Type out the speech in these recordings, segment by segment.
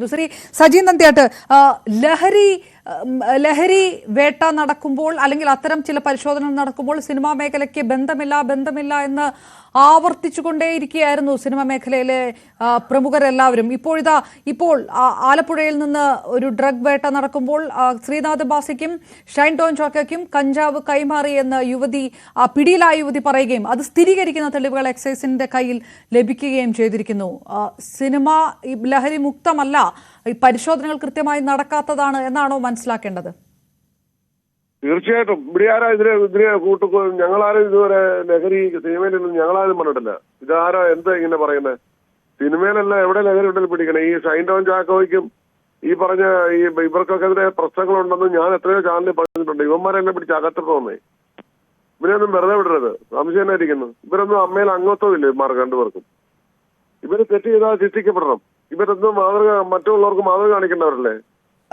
ചേരുന്നു ശ്രീ നന്ദിയാട്ട് ലഹരി ലഹരി വേട്ട നടക്കുമ്പോൾ അല്ലെങ്കിൽ അത്തരം ചില പരിശോധന നടക്കുമ്പോൾ സിനിമാ മേഖലയ്ക്ക് ബന്ധമില്ല ബന്ധമില്ല എന്ന് ആവർത്തിച്ചുകൊണ്ടേയിരിക്കുകയായിരുന്നു സിനിമാ മേഖലയിലെ പ്രമുഖരെല്ലാവരും. ഇപ്പോഴിതാ ഇപ്പോൾ ആലപ്പുഴയിൽ നിന്ന് ഒരു ഡ്രഗ് വേട്ട നടക്കുമ്പോൾ ശ്രീനാഥ് ബാസിക്കും ഷൈൻ ടോൺ ചോക്കയ്ക്കും കഞ്ചാവ് കൈമാറി എന്ന യുവതി പിടിയിലായ യുവതി പറയുകയും അത് സ്ഥിരീകരിക്കുന്ന തെളിവുകൾ എക്സൈസിന്റെ കയ്യിൽ ലഭിക്കുകയും ചെയ്തിരിക്കുന്നു. സിനിമ ലഹരി മുക്തമല്ല ഈ പരിശോധനകൾ കൃത്യമായി നടക്കാത്തതാണ് എന്നാണോ മനസ്സിലാക്കേണ്ടത്? തീർച്ചയായിട്ടും. ഇവിടെ ആരാ ഇതിനെ ഇതിനെ കൂട്ടു ഞങ്ങളാരും ഇതുവരെ ലഹരി സിനിമയിലൊന്നും ഞങ്ങളാരും പറഞ്ഞിട്ടില്ല. ഇതാരാ? എന്താ ഇങ്ങനെ പറയുന്നത് സിനിമയിലല്ല എവിടെ ലഹരി ഉണ്ടെങ്കിൽ പിടിക്കണേ? ഈ ഷൈൻ ടോൺ ചാക്കോയ്ക്കും ഈ പറഞ്ഞ ഈ ഇവർക്കൊക്കെ എതിരെ പ്രശ്നങ്ങളുണ്ടെന്ന് ഞാൻ എത്രയോ ചാനലിൽ പറഞ്ഞിട്ടുണ്ട്. ഇവന്മാരെന്നെ പിടിച്ച് അകത്തിട്ടോന്നേ ഇവരെയൊന്നും വെറുതെ വിടരുത്. സംശയം ഇരിക്കുന്നു? ഇവരൊന്നും അമ്മയിൽ അംഗത്വം ഇല്ല ഇവന്മാർക്ക് രണ്ടുപേർക്കും. ഇവർ തെറ്റ് ചെയ്താൽ ശിക്ഷിക്കപ്പെടണം. ഇവരൊന്നും മാതൃക മറ്റുള്ളവർക്ക് മാതൃക കാണിക്കേണ്ടവരല്ലേ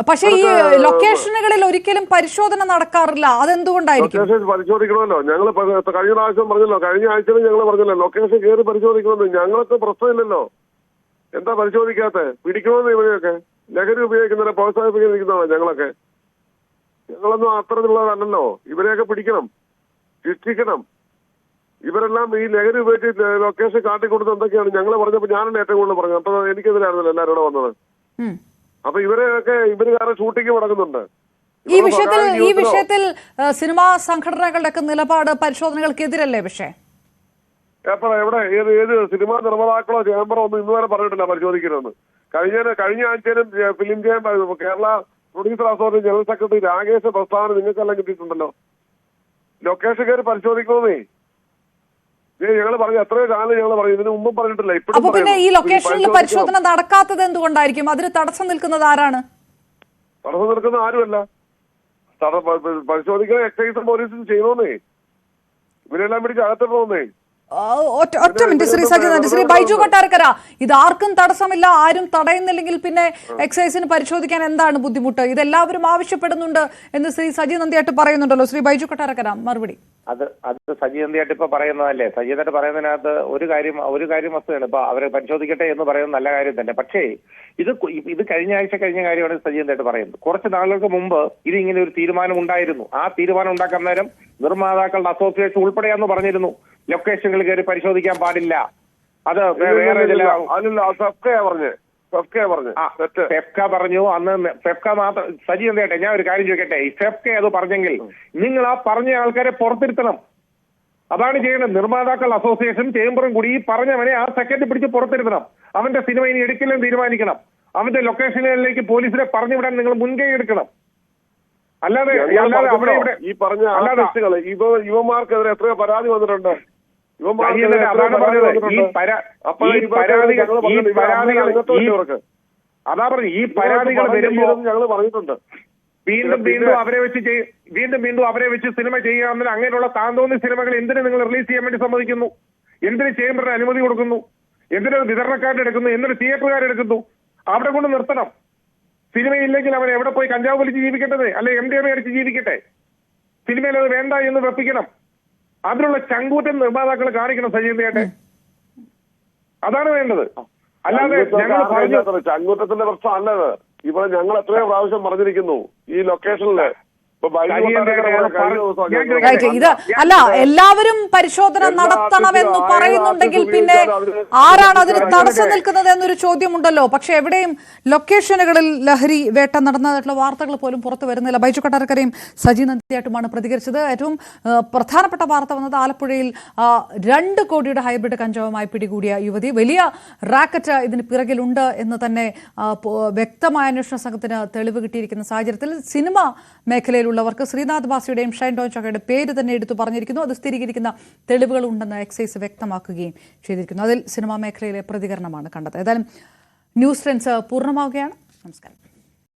പക്ഷേ ഈ ലൊക്കേഷനുകളിൽ ഒരിക്കലും പരിശോധന നടക്കാറില്ല. അതെന്തുകൊണ്ടായിരിക്കും? ലൊക്കേഷൻ പരിശോധിക്കണമല്ലോ. ഞങ്ങൾ കഴിഞ്ഞ പ്രാവശ്യം പറഞ്ഞല്ലോ. കഴിഞ്ഞ ആഴ്ചയിലും ഞങ്ങൾ പറഞ്ഞല്ലോ ലൊക്കേഷൻ കയറി പരിശോധിക്കണമെന്ന്. ഞങ്ങൾക്ക് പ്രശ്നമില്ലല്ലോ. എന്താ പരിശോധിക്കാത്ത? പിടിക്കണമെന്ന് ഇവരെയൊക്കെ? ലഹരി ഉപയോഗിക്കുന്നവരെ പ്രോത്സാഹിപ്പിക്കുന്നതാണ് ഞങ്ങളൊക്കെ? ഞങ്ങളൊന്നും അത്തരത്തിലുള്ളതല്ലല്ലോ ഇവരെയൊക്കെ പിടിക്കണം. ശിക്ഷിക്കണം. ഇവരെല്ലാം ഈ ലഹരി ഉപയോഗിച്ച് ലൊക്കേഷൻ കാട്ടിക്കൊടുത്ത് എന്തൊക്കെയാണ്? ഞങ്ങൾ പറഞ്ഞപ്പോൾ ഞാനാണ് ഏറ്റവും കൂടുതൽ പറഞ്ഞത്. അപ്പൊ എനിക്കെതിരായിരുന്നല്ലോ എല്ലാവരും ഇവിടെ വന്നത്. അപ്പൊ ഇവരെയൊക്കെ ഇവർ കാരണം ഷൂട്ടിങ് നടക്കുന്നുണ്ട്. ഈ വിഷയത്തിൽ ഈ വിഷയത്തിൽ സിനിമാ സംഘടനകളുടെ ഒക്കെ നിലപാട് പരിശോധനകൾക്കെതിരല്ലേ പക്ഷേ എവിടെ? ഏത് ഏത് സിനിമാ നിർമ്മാതാക്കളോ ചേംബറോ ഒന്നും ഇന്ന് വരെ പറഞ്ഞിട്ടില്ല പരിശോധിക്കണമെന്ന് കഴിഞ്ഞ കഴിഞ്ഞ ആഴ്ചയിലും film chamber Kerala producer association general secretary Rakesh പ്രസ്താവന നിങ്ങൾക്കെല്ലാം കിട്ടിയിട്ടുണ്ടല്ലോ. ലൊക്കേഷൻ കയറി പരിശോധിക്കണമെന്നേ ഞങ്ങൾ പറഞ്ഞു എത്രയോ കാലം ഞങ്ങൾ പറഞ്ഞു ഇതിനു മുമ്പും പറഞ്ഞിട്ടില്ല ഇപ്പോഴും അപ്പൊ പിന്നെ ഈ ലൊക്കേഷനിൽ. പരിശോധന നടക്കാത്തത് എന്തുകൊണ്ടായിരിക്കും? അതിന് തടസ്സം നിൽക്കുന്നത് ആരാണ്? തടസ്സം നിൽക്കുന്ന ആരുമല്ല. പരിശോധിക്കാൻ എക്സൈസും പോലീസും ചെയ്തോന്നേ. ഇവരെല്ലാം പിടിച്ച് അകത്തിടണമെന്നേ ഒറ്റ മിനിറ്റ്. ശ്രീ ശ്രീ ബൈജു കൊട്ടാരക്കര. ഇത് ആർക്കും തടസ്സമില്ല ആരും തടയുന്നില്ലെങ്കിൽ പിന്നെ എക്സൈസിന് പരിശോധിക്കാൻ എന്താണ് ബുദ്ധിമുട്ട്? ഇതെല്ലാവരും ആവശ്യപ്പെടുന്നുണ്ട് എന്ന് ശ്രീ സജി നന്ദിയായിട്ട് പറയുന്നുണ്ടല്ലോ. ശ്രീ ബൈജു കൊട്ടാരക്കര മറുപടി. അത് അത് സജി നന്ദിയായിട്ട് ഇപ്പൊ പറയുന്നതല്ലേ? സജി നന്ദി പറയുന്നതിനകത്ത് ഒരു കാര്യം ഒരു കാര്യം വസ്തുതയാണ് ഇപ്പൊ അവരെ പരിശോധിക്കട്ടെ എന്ന് പറയുന്നത് നല്ല കാര്യം തന്നെ. പക്ഷേ ഇത് ഇത് കഴിഞ്ഞ ആഴ്ച കഴിഞ്ഞ കാര്യമാണ് സജി നന്ദിയായിട്ട് പറയുന്നത്. കുറച്ച് നാളുകൾക്ക് മുമ്പ് ഇത് ഇങ്ങനെ ഒരു തീരുമാനം ഉണ്ടായിരുന്നു. ആ തീരുമാനം ഉണ്ടാക്കാൻ നേരം നിർമ്മാതാക്കളുടെ അസോസിയേഷൻ ഉൾപ്പെടെയാന്ന് പറഞ്ഞിരുന്നു. ലൊക്കേഷനുകൾ കയറി പരിശോധിക്കാൻ പാടില്ല. അത് വേറെ ചില അല്ലല്ല ഫെഫ്കയാ പറഞ്ഞേ. ഫെഫ്കയാ പറഞ്ഞു. ആ, ഫെഫ്ക പറഞ്ഞു. അന്ന് ഫെഫ്ക മാത്രം സജി കേട്ടെ ഞാൻ ഒരു കാര്യം ചോദിക്കട്ടെ. ഈ ഫെഫ്ക അത് പറഞ്ഞെങ്കിൽ നിങ്ങൾ ആ പറഞ്ഞ ആൾക്കാരെ പുറത്തിരുത്തണം. അതാണ് ചെയ്യേണ്ടത്. നിർമ്മാതാക്കൾ അസോസിയേഷൻ ചേംബറും കൂടി ഈ പറഞ്ഞവനെ ആ സെക്കൻഡ് പിടിച്ച് പുറത്തിരുത്തണം. അവന്റെ സിനിമ ഇനി എടുക്കില്ലെന്ന് തീരുമാനിക്കണം. അവന്റെ ലൊക്കേഷനുകളിലേക്ക് പോലീസിനെ പറഞ്ഞുവിടാൻ നിങ്ങൾ മുൻകൈ എടുക്കണം. അല്ലാതെ അല്ലാതെ അവിടെ ഇവിടെ ഈ പറഞ്ഞ അല്ലാതെ യുവമാർക്കെതിരെ എത്രയോ പരാതി വന്നിട്ടുണ്ട്. അതാ പറഞ്ഞു ഈ പരാതികൾ വരുമ്പോ ഞങ്ങൾ പറഞ്ഞിട്ടുണ്ട്. വീണ്ടും വീണ്ടും അവരെ വെച്ച് വീണ്ടും വീണ്ടും അവരെ വെച്ച് സിനിമ ചെയ്യാമെന്ന് അങ്ങനെയുള്ള താന്തോന്നി സിനിമകൾ എന്തിനു നിങ്ങൾ റിലീസ് ചെയ്യാൻ വേണ്ടി സമ്മതിക്കുന്നു? എന്തിനു ചേംബറിന് അനുമതി കൊടുക്കുന്നു? എന്തിനൊരു വിതരണക്കാരുടെ എടുക്കുന്നു? എന്തൊരു തിയേറ്ററുകാരെടുക്കുന്നു അവിടെ കൊണ്ട് നിർത്തണം. സിനിമയില്ലെങ്കിൽ അവൻ എവിടെ പോയി കഞ്ചാവ് വലിച്ച് ജീവിക്കട്ടെ അല്ലെ എം ഡി എം അടിച്ച് ജീവിക്കട്ടെ? സിനിമയിൽ അത് വേണ്ട എന്ന് വെപ്പിക്കണം. അതിനുള്ള ചങ്കൂറ്റം നിർമ്മാതാക്കൾ കാണിക്കണം സജീവയായിട്ട് അതാണ് വേണ്ടത്. അല്ലാതെ ഞങ്ങൾ പറഞ്ഞു ചങ്കൂറ്റത്തിന്റെ പ്രശ്നം അല്ലത്. ഇവിടെ ഞങ്ങൾ എത്രയോ പ്രാവശ്യം പറഞ്ഞിരിക്കുന്നു ഈ ലൊക്കേഷനിൽ ഇത് അല്ല എല്ലാവരും പരിശോധന നടത്തണമെന്ന് പറയുന്നുണ്ടെങ്കിൽ പിന്നെ ആരാണ് അതിന് തടസ്സം നിൽക്കുന്നത് എന്നൊരു ചോദ്യമുണ്ടല്ലോ. പക്ഷെ എവിടെയും ലൊക്കേഷനുകളിൽ ലഹരി വേട്ട നടന്നതായിട്ടുള്ള വാർത്തകൾ പോലും പുറത്തു വരുന്നില്ല. ബൈജു കട്ടാരക്കരയും സജി നന്ദിയായിട്ടുമാണ് പ്രതികരിച്ചത്. ഏറ്റവും പ്രധാനപ്പെട്ട വാർത്ത വന്നത് ആലപ്പുഴയിൽ രണ്ട് കോടിയുടെ ഹൈബ്രിഡ് കഞ്ചാവുമായി പിടികൂടിയ യുവതി. വലിയ റാക്കറ്റ് ഇതിന് പിറകിലുണ്ട് എന്ന് തന്നെ വ്യക്തമായ അന്വേഷണ സംഘത്തിന് തെളിവ് കിട്ടിയിരിക്കുന്ന സാഹചര്യത്തിൽ സിനിമ മേഖലയിലുള്ളവർക്ക് ശ്രീനാഥ് ബാസിയുടെയും ഷൈൻ ചോക്കയുടെ പേര് തന്നെ എടുത്തു പറഞ്ഞിരിക്കുന്നു. അത് സ്ഥിരീകരിക്കുന്ന തെളിവുകൾ ഉണ്ടെന്ന് എക്സൈസ് വ്യക്തമാക്കുകയും ചെയ്തിരിക്കുന്നു. അതിൽ സിനിമാ മേഖലയിലെ പ്രതികരണമാണ് കണ്ടത്. ഏതായാലും ന്യൂസ് ട്രെൻഡ്സ് പൂർണമാവുകയാണ്. നമസ്കാരം.